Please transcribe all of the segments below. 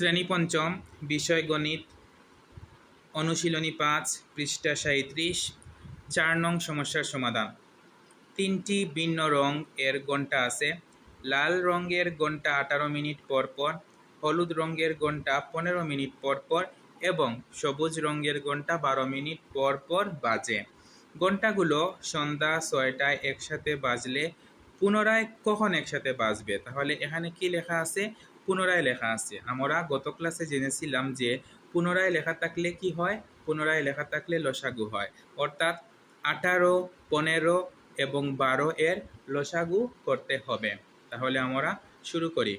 শ্রেণি পঞ্চম, বিষয় গণিত, অনুশীলনী পাঁচ, পৃষ্ঠা সাঁত্রিশ চার নং সমস্যার সমাধান। তিনটি ভিন্ন রং এর ঘণ্টা আছে। লাল রঙের ঘণ্টা আঠারো মিনিট পর পর, হলুদ রঙের ঘণ্টা পনেরো মিনিট পর পর এবং সবুজ রঙের ঘণ্টা বারো মিনিট পর পর বাজে। ঘন্টাগুলো সন্ধ্যা ছয়টায় একসাথে বাজলে পুনরায় কখন একসাথে বাজবে? তাহলে এখানে কি লেখা আছে? পুনরায় লেখা আছে। আমরা গত ক্লাসে জেনেছিলাম যে পুনরায় লেখা থাকলে কি হয়? পুনরায় লেখা থাকলে লসাগু হয়। অর্থাৎ আঠারো, পনেরো এবং বারো এর লসাগু করতে হবে। তাহলে আমরা শুরু করি।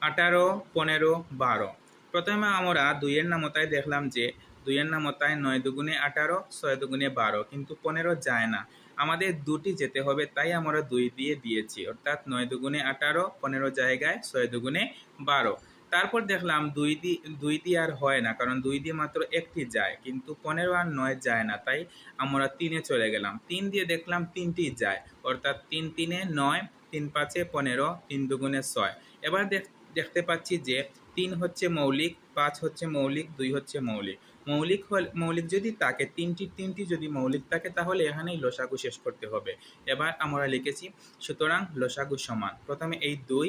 আঠারো, পনেরো, বারো। প্রথমে আমরা দুইয়ের নামতায় দেখলাম যে দুইয়ের নামতায় নয় দুগুণে আঠারো, ছয় দুগুণে বারো। কিন্তু পনেরো যায় না। আমাদের দুটি যেতে হবে, তাই আমরা দুই দিয়ে দিয়েছি। অর্থাৎ নয় দুগুণে আঠারো, পনেরো জায়গায় ছয় দুগুণে বারো। তারপর দেখলাম দুই দি, দুই দিয়ে আর হয় না, কারণ দুই দিয়ে মাত্র একটি যায়। কিন্তু পনেরো আর নয় যায় না, তাই আমরা তিনে চলে গেলাম। তিন দিয়ে দেখলাম তিনটি যায়। অর্থাৎ তিন তিনে নয়, তিন পাঁচে পনেরো, তিন দুগুণে ছয়। এবার দেখ, দেখতে পাচ্ছি যে তিন হচ্ছে মৌলিক, পাঁচ হচ্ছে মৌলিক, দুই হচ্ছে মৌলিক। মৌলিক মৌলিক যদি থাকে, তিনটি তিনটি যদি মৌলিক থাকে, তাহলে এখানেই লসাগু শেষ করতে হবে। এবার আমরা লিখেছি, সুতরাং লসাগু সমান। প্রথমে এই দুই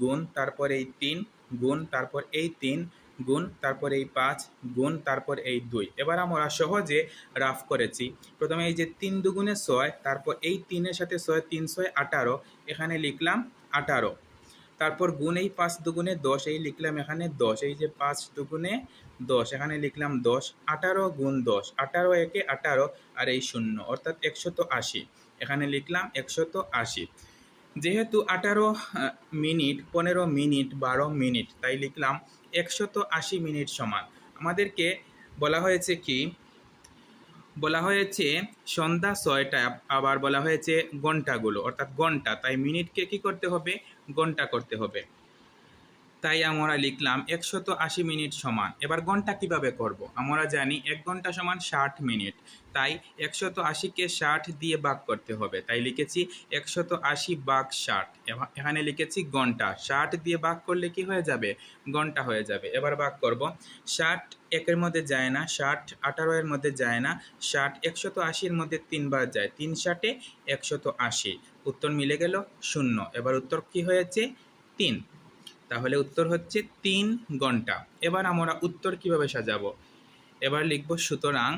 গুণ, তারপর এই তিন গুণ, তারপর এই তিন গুণ, তারপর এই পাঁচ গুণ, তারপর এই দুই। এবার আমরা সহজে রাফ করেছি। প্রথমে এই যে তিন দুগুণে ছয়, তারপর এই তিনের সাথে ছয়, তিন ছয়, আঠারো, এখানে লিখলাম আঠারো। তারপর গুণ এই পাঁচ দুগুণে দশ, এই লিখলাম এখানে দশ, এই যে পাঁচ দুগুণে দশ, এখানে লিখলাম দশ, আঠারো গুণ দশ, আঠারো একে আঠারো আর এই শূন্য, অর্থাৎ একশত আশি। এখানে লিখলাম একশত আশি। যেহেতু আঠারো মিনিট, পনেরো মিনিট, বারো মিনিট, তাই লিখলাম একশত আশি মিনিট সমান। আমাদেরকে বলা হয়েছে কি বলা হয়েছে সন্ধ্যা ছয়টায় আবার বলা হয়েছে ঘন্টাগুলো অর্থাৎ ঘণ্টা তাই মিনিটকে কি করতে হবে? ঘণ্টা করতে হবে। তাই আমরা লিখলাম একশত আশি মিনিট সমান। এবার ঘণ্টা কীভাবে করব। আমরা জানি এক ঘণ্টা সমান ষাট মিনিট। তাই একশত আশিকে ষাট দিয়ে ভাগ করতে হবে। তাই লিখেছি একশত আশি ভাগ ষাট। এখানে লিখেছি ঘণ্টা। ষাট দিয়ে ভাগ করলে কি হয়ে যাবে? ঘণ্টা হয়ে যাবে। এবার ভাগ করব। ষাট একের মধ্যে যায় না, ষাট আঠারো এর মধ্যে যায় না, ষাট একশত আশির মধ্যে তিনবার যায়। তিন ষাটে একশত আশি। উত্তর মিলে গেল শূন্য। এবার উত্তর কি হয়েছে? তিন। তাহলে উত্তর হচ্ছে তিন ঘণ্টা। এবার আমরা উত্তর কীভাবে সাজাবো? এবার লিখব, সুতরাং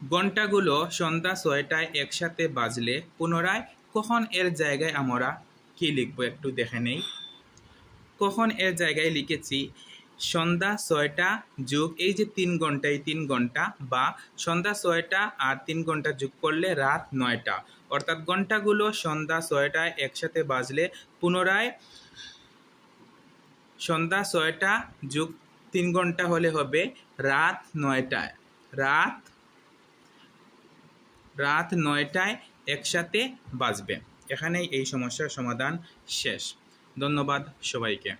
ঘন্টাগুলো সন্ধ্যা ছয়টায় একসাথে বাজলে পুনরায় কখন এর জায়গায় আমরা কি লিখব একটু দেখে নেই। কখন এর জায়গায় লিখেছি, সন্ধ্যা ছয়টা যোগ এই যে তিন ঘন্টায় তিন ঘণ্টা বা সন্ধ্যা ছয়টা আর তিন ঘণ্টা যোগ করলে রাত নয়টা। অর্থাৎ ঘন্টাগুলো সন্ধ্যা ছয়টায় একসাথে বাজলে পুনরায় সন্ধ্যা ছয়টা যোগ তিন ঘণ্টা হলে হবে রাত নয়টায়। রাত রাত নয়টায় একসাথে বাজবে। এখানেই এই সমস্যার সমাধান শেষ। ধন্যবাদ সবাইকে।